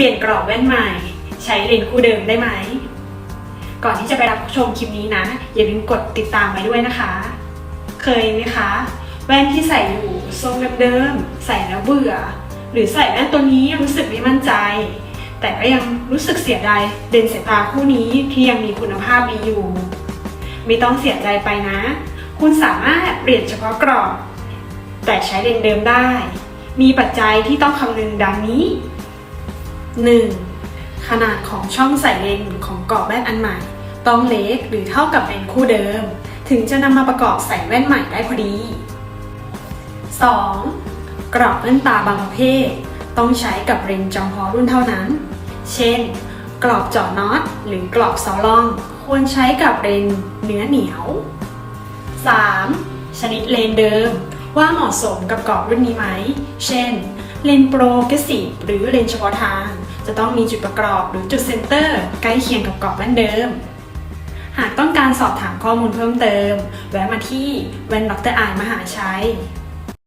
เปลี่ยนกรอบแว่นใหม่ ใช้เลนส์คู่เดิมได้ไหม ก่อนที่จะไปรับชมคลิปนี้นะ อย่าลืมกดติดตามไว้ด้วยนะคะ เคยไหมคะ แว่นที่ใส่อยู่ทรงเดิมๆใส่แล้วเบื่อ หรือใส่แว่นตัวนี้รู้สึกไม่มั่นใจ แต่ก็ยังรู้สึกเสียดายเลนส์สายตาคู่นี้ที่ยังมีคุณภาพดีอยู่ ไม่ต้องเสียใจไปนะ คุณสามารถเปลี่ยนเฉพาะกรอบ แต่ใช้เลนส์เดิมได้ มีปัจจัยที่ต้องคำนึงดังนี้ 1. ขนาดของช่องใส่เลนส์ของกรอบแว่นอันใหม่ ต้องเล็กหรือเท่ากับเลนคู่เดิม ถึงจะนำมาประกอบใส่แว่นใหม่ได้พอดี 2. กรอบแว่นตาบางประเภท ต้องใช้กับเลนจำเพาะรุ่นเท่านั้น เช่น กรอบเจาะน็อตหรือกรอบเซาล่อง ควรใช้กับเลนเนื้อเหนียว 3. ชนิดเลนเดิมว่าเหมาะสมกับกรอบรุ่นนี้ไหม เช่น เลนโปรเกรสซีฟหรือเลนเฉพาะทาง จะต้องมีจุดประกอบหรือจุดเซนเตอร์ใกล้เคียงกับกรอบแว่นเดิม หากต้องการสอบถามข้อมูลเพิ่มเติม แวะมาที่แว่นดรอายมหาชัย